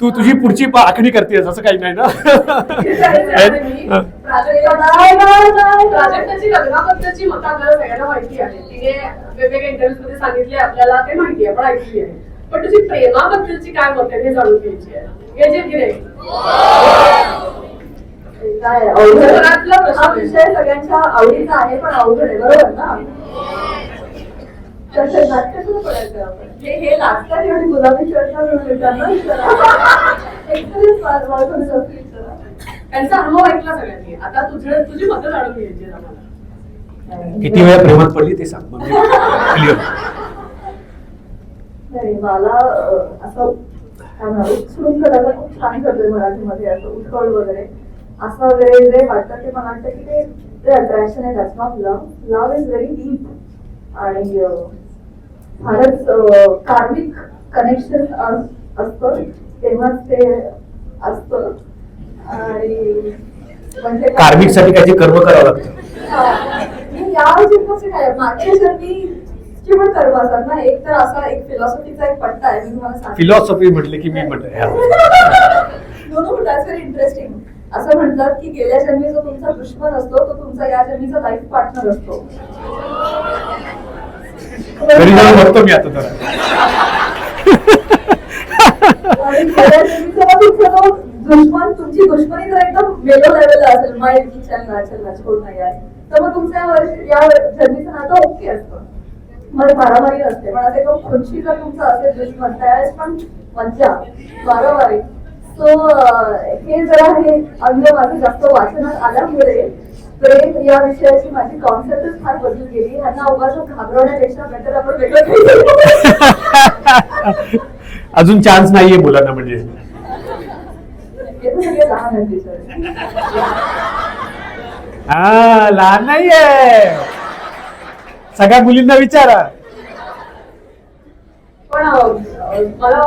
तू तुझी पुढची आखणी करतेस असं काही नाही ना. प्राजक्ताची लग्नाबद्दलची मतं आपल्याला सगळ्यांना माहिती आहे. तिने वेगवेगळ्या इंटरव्ह्यूजमध्ये सांगितले आपल्याला ते माहिती आहे पण ऐकली आहे. पण तुझी प्रेमाबद्दलची काय मत आहे हे जाणून घ्यायची आहे? की नाही काय हा विषय सगळ्यांच्या आवडीचा आहे पण अवघड आहे बरोबर ना? हे हे लागतात एवढी गुलाबी चर्चा त्यांचा अनुभव ऐकला सगळ्यांनी. आता तुझं तुझी मतं जाणून घ्यायची आहे आम्हाला. किती वेळा प्रेमात पडली ते सांग. क्लिअर नाही मला असं काय म्हणा उचलून करायला खूप छान करतोय मराठीमध्ये असं उठवळ वगैरे. असं वगैरे जे वाटतं ते मला वाटतं की ते अट्रॅक्शन आहे. That's not love love is very deep आणि फारच कार्मिक कनेक्शन असतं. तेव्हाच ते असतं. आणि म्हणजे कार्मिकसाठी काहीतरी कर्म करावं लागतं. या जन्माचे काय? मागच्या जन्मीचे पण कर्म असतात ना? एक तर असा एक फिलॉसॉफीचा एक पट्टा आहे. मी तुम्हाला फिलॉसॉफी म्हटले की मी म्हटलं. दॅट्स व्हेरी इंटरेस्टिंग असं म्हणतात की गेल्या जन्मी जो तुमचा दुश्मन असतो तो तुमचा या जन्मीचा लाईफ पार्टनर असतो. घरी जाऊन बघतो मी आता मग तुमचा तो दुश्मन तुमची दुश्मनी तर एकदम वेगळं लेवलला असेल माय की चल ना चल ना छोड ना यार. तर मग तुमचं या वर्ष या जन्मीचं नातं ओके असतं. मग मारामारी असते. पण असं एकदम खुर्ची जर तुमचं असेल दुश्मन त्यावेळेस पण मज्जा मारामारी. सो हे जरा हे अंग माझं जास्त वाचनात आल्यामुळे प्रेम या विषयाची माझी कॉन्सेप्टच फार बदलून गेली. उगाच घाबरवण्यापेक्षा बेटर आपण वेगळं अजून चान्स नाहीये मुलांना म्हणजे. हे लहान नाहीये. सगळ्या मुलींना विचारा. पण मला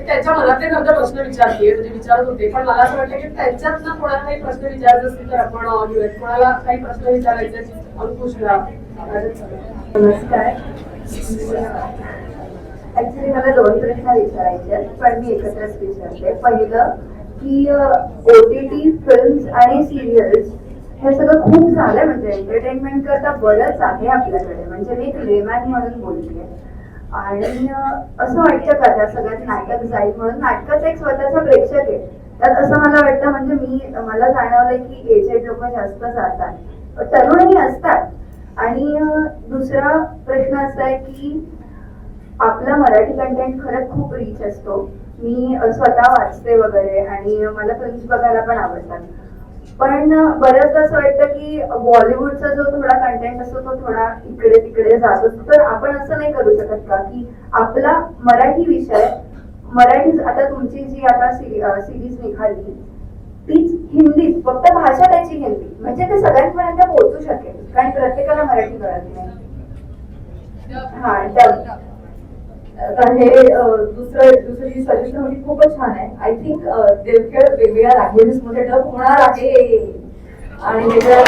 मी त्यांच्या मनातले खरं प्रश्न विचारते म्हणजे विचारत होते. पण मला असं वाटतं की त्यांच्यातनं कोणाला काही प्रश्न विचारत असतील तर आपण घेऊयात. कोणाला काही प्रश्न विचारायचे अंकुश नमस्कार. ऍक्च्युली मला दोन प्रश्न विचारायचे पण मी एकत्रच विचारते. पहिलं की ओटीटी फिल्म फिल्म्स आणि सिरियल्स हे सगळं खूप झालंय म्हणजे एंटरटेनमेंट करता बरंच आहे आपल्याकडे. म्हणजे मी एक लेमॅन म्हणून बोलते. आणि असं वाटतं का त्या सगळ्यात नाटक जाईल? म्हणून नाटकाचा एक स्वतःचा प्रेक्षक आहे. त्यात असं मला वाटतं म्हणजे मी मला जाणवलंय की एजेड लोक जास्त जातात. तरुणही असतात. आणि दुसरा प्रश्न असा आहे की आपला मराठी कंटेंट खरंच खूप रिच असतो. मी स्वतः वाचते वगैरे आणि मला फिल्म्स बघायला पण आवडतात. पण बऱ्याचदा असं वाटतं की बॉलिवूडचा जो थोडा कंटेंट असतो तो थोडा इकडे तिकडे जात असतो. तर आपण असं नाही करू शकत का की आपला मराठी विषय मराठी आता तुमची जी आता सिरीज निघाली तीच हिंदीत फक्त भाषा त्याची हिंदी. म्हणजे ते सगळ्यांपर्यंत पोहोचू शकेल. कारण प्रत्येकाला मराठी कळत नाही. हा हे दुसरं दुसरी सजेशन म्हणजे होती खूपच छान आहे. आय थिंक देवखेळ वेगवेगळ्या लँग्वेजेस मध्ये डब होणार आहे. आणि वेगवेगळ्या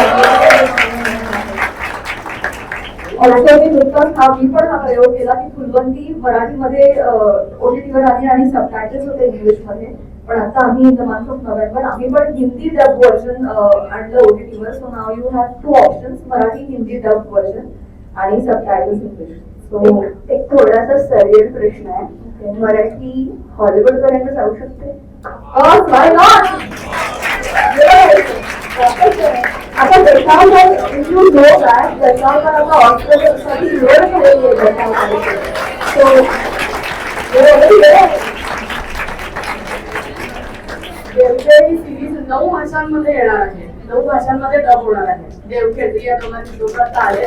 मी नुकताच हा मी पण हा प्रयोग केला की फुलवंती मराठीमध्ये ओटीटीवर आली आणि सबटायटल्स होते इंग्लिशमध्ये. पण आता आम्ही in the month of November आम्ही पण हिंदी डब व्हर्जन आणलं ओटीटीवर so now you have two options Marathi Hindi dub version आणि सबटायटल्स इंग्लिश सो एक थोडासा सरियल प्रश्न आहे. मराठी हॉलिवूड पर्यंत जाऊ शकते? Not? आता लोड झालेली आहे सो ही सिरीज नऊ भाषांमध्ये येणार आहे. नऊ भाषांमध्ये डब होणार आहे. देवखेळ या दोघांची दोघं आता आले.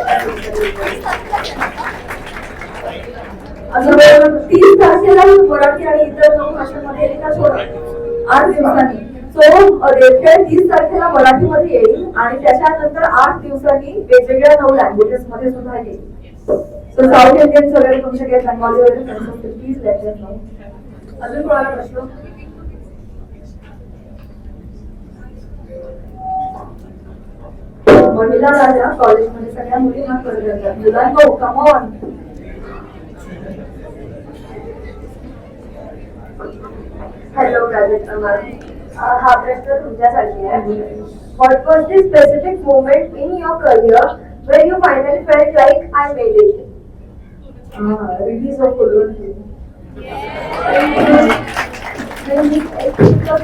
असं तीस तारखेला मराठी आणि इतर नऊ भाषांमध्ये येईल का सोडा आठ दिवसांनी. सो रेखेळ तीस तारखेला मराठीमध्ये येईल आणि त्याच्यानंतर आठ दिवसांनी वेगवेगळ्या नऊ लँग्वेजेस मध्ये सुद्धा येईल. सो साऊथ इंडियन तुमचे काही बंगाली वगैरे प्लीज लेट अजून कोणाला प्रश्न? महिला राजा कॉलेजमध्ये सगळ्या मुलींना करत मुलांना कमॉन हॅलो प्राजक्ता हा प्रश्न तुमच्यासाठी आहे what was the specific moment in your career when you finally felt like I made it release of Kolhapur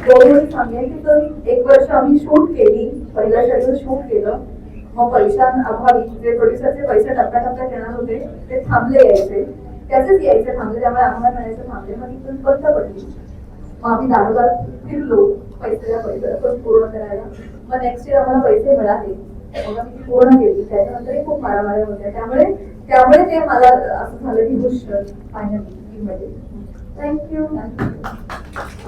दोन सांगेल की तर एक वर्ष आम्ही शूट केली. पहिल्या शेड्यूल शूट केलं. मग पैशांअभावी जे प्रोड्युसरचे पैसे टप्प्याटप्प्यात येणार होते. ते थांबले यायचे. त्याचेच यायचे थांबले. त्यामुळे आम्हाला मिळायचे थांबले. मग तिथून बंद पडली. मग आम्ही दारोदार फिरलो पैसे पैसे पण पूर्ण करायला. मग नेक्स्ट इयर आम्हाला पैसे मिळाले. मग आम्ही ती पूर्ण केली. त्याच्यानंतरही खूप मारामाऱ्या होत्या. त्यामुळे त्यामुळे ते मला असं झालं की हुश फायनली थँक्यू